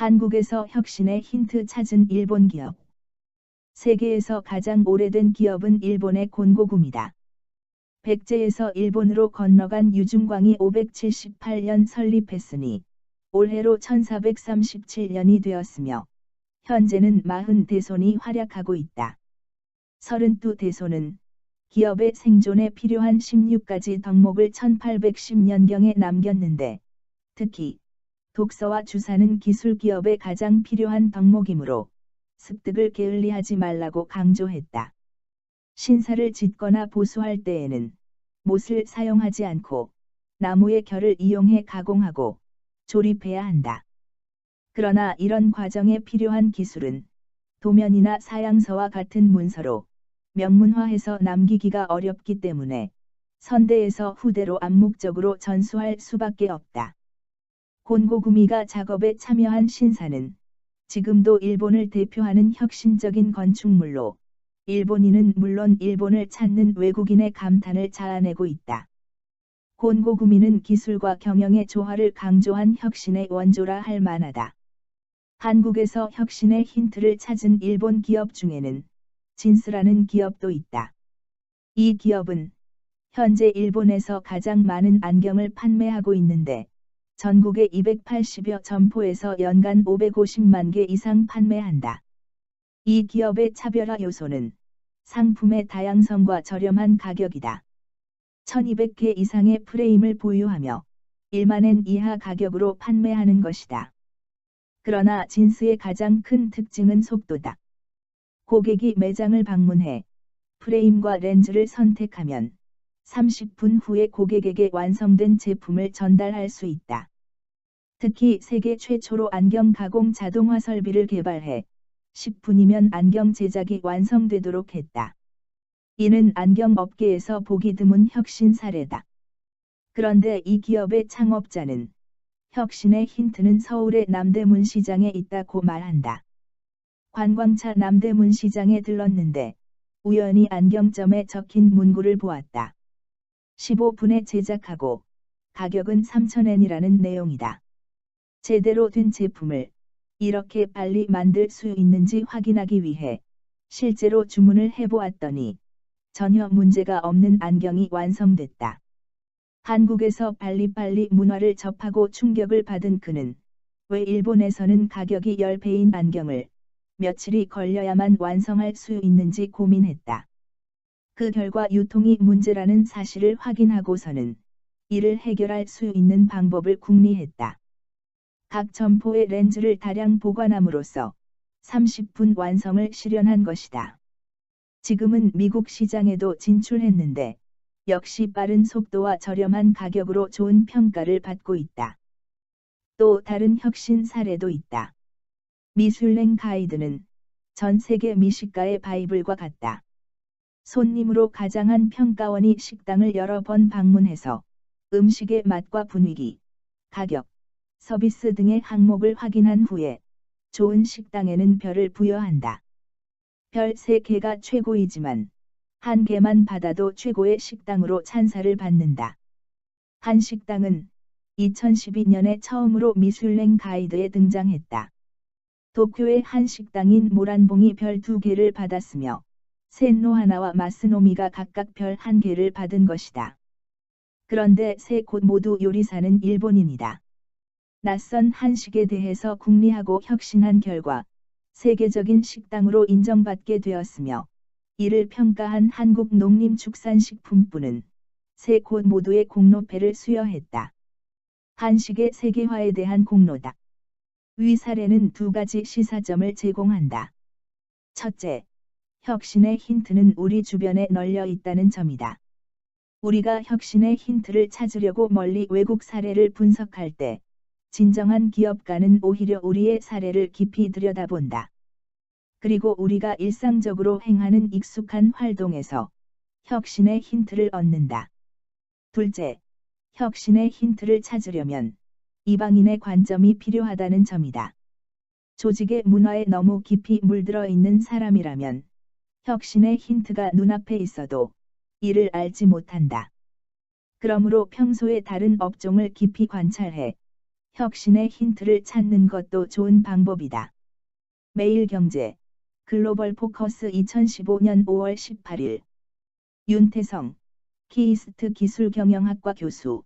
한국에서 혁신의 힌트 찾은 일본 기업. 세계에서 가장 오래된 기업은 일본의 곤고구입니다. 백제에서 일본으로 건너간 유중광이 578년 설립했으니 올해로 1437년이 되었으며 현재는 40대손이 활약하고 있다. 32대손은 기업의 생존에 필요한 16가지 덕목을 1810년경에 남겼는데 특히 독서와 주사는 기술 기업에 가장 필요한 덕목이므로 습득을 게을리하지 말라고 강조했다. 신사를 짓거나 보수할 때에는 못을 사용하지 않고 나무의 결을 이용해 가공하고 조립해야 한다. 그러나 이런 과정에 필요한 기술은 도면이나 사양서와 같은 문서로 명문화해서 남기기가 어렵기 때문에 선대에서 후대로 암묵적으로 전수할 수밖에 없다. 곤고구미가 작업에 참여한 신사는 지금도 일본을 대표하는 혁신적인 건축물로 일본인은 물론 일본을 찾는 외국인의 감탄을 자아내고 있다. 곤고구미는 기술과 경영의 조화를 강조한 혁신의 원조라 할 만하다. 한국에서 혁신의 힌트를 찾은 일본 기업 중에는 진스라는 기업도 있다. 이 기업은 현재 일본에서 가장 많은 안경을 판매하고 있는데 전국의 280여 점포에서 연간 550만 개 이상 판매한다. 이 기업의 차별화 요소는 상품의 다양성과 저렴한 가격이다. 1200개 이상의 프레임을 보유하며 1만엔 이하 가격으로 판매하는 것이다. 그러나 진스의 가장 큰 특징은 속도다. 고객이 매장을 방문해 프레임과 렌즈를 선택하면 30분 후에 고객에게 완성된 제품을 전달할 수 있다. 특히 세계 최초로 안경 가공 자동화 설비를 개발해 10분이면 안경 제작이 완성되도록 했다. 이는 안경 업계에서 보기 드문 혁신 사례다. 그런데 이 기업의 창업자는 혁신의 힌트는 서울의 남대문 시장에 있다고 말한다. 관광차 남대문 시장에 들렀는데 우연히 안경점에 적힌 문구를 보았다. 15분에 제작하고 가격은 3,000엔이라는 내용이다. 제대로 된 제품을 이렇게 빨리 만들 수 있는지 확인하기 위해 실제로 주문을 해보았더니 전혀 문제가 없는 안경이 완성됐다. 한국에서 빨리빨리 문화를 접하고 충격을 받은 그는 왜 일본에서는 가격이 10배인 안경을 며칠이 걸려야만 완성할 수 있는지 고민했다. 그 결과 유통이 문제라는 사실을 확인하고서는 이를 해결할 수 있는 방법을 궁리했다. 각 점포의 렌즈를 다량 보관함으로써 30분 완성을 실현한 것이다. 지금은 미국 시장에도 진출했는데 역시 빠른 속도와 저렴한 가격으로 좋은 평가를 받고 있다. 또 다른 혁신 사례도 있다. 미슐랭 가이드는 전 세계 미식가의 바이블과 같다. 손님으로 가장한 평가원이 식당을 여러 번 방문해서 음식의 맛과 분위기, 가격, 서비스 등의 항목을 확인한 후에 좋은 식당에는 별을 부여한다. 별 3개가 최고이지만 한 개만 받아도 최고의 식당으로 찬사를 받는다. 한 식당은 2012년에 처음으로 미슐랭 가이드에 등장했다. 도쿄의 한 식당인 모란봉이 별두 개를 받았으며 센노 하나와 마스노미가 각각 별한 개를 받은 것이다. 그런데 세 곳 모두 요리사는 일본인이다. 낯선 한식에 대해서 궁리하고 혁신한 결과 세계적인 식당으로 인정받게 되었으며 이를 평가한 한국 농림축산식품부는 세 곳 모두의 공로패를 수여했다. 한식의 세계화에 대한 공로다. 위 사례는 두 가지 시사점을 제공한다. 첫째, 혁신의 힌트는 우리 주변에 널려 있다는 점이다. 우리가 혁신의 힌트를 찾으려고 멀리 외국 사례를 분석할 때, 진정한 기업가는 오히려 우리의 사례를 깊이 들여다본다. 그리고 우리가 일상적으로 행하는 익숙한 활동에서 혁신의 힌트를 얻는다. 둘째, 혁신의 힌트를 찾으려면 이방인의 관점이 필요하다는 점이다. 조직의 문화에 너무 깊이 물들어 있는 사람이라면 혁신의 힌트가 눈앞에 있어도 이를 알지 못한다. 그러므로 평소에 다른 업종을 깊이 관찰해 혁신의 힌트를 찾는 것도 좋은 방법이다. 매일경제 글로벌 포커스 2015년 5월 18일 윤태성 키이스트 기술경영학과 교수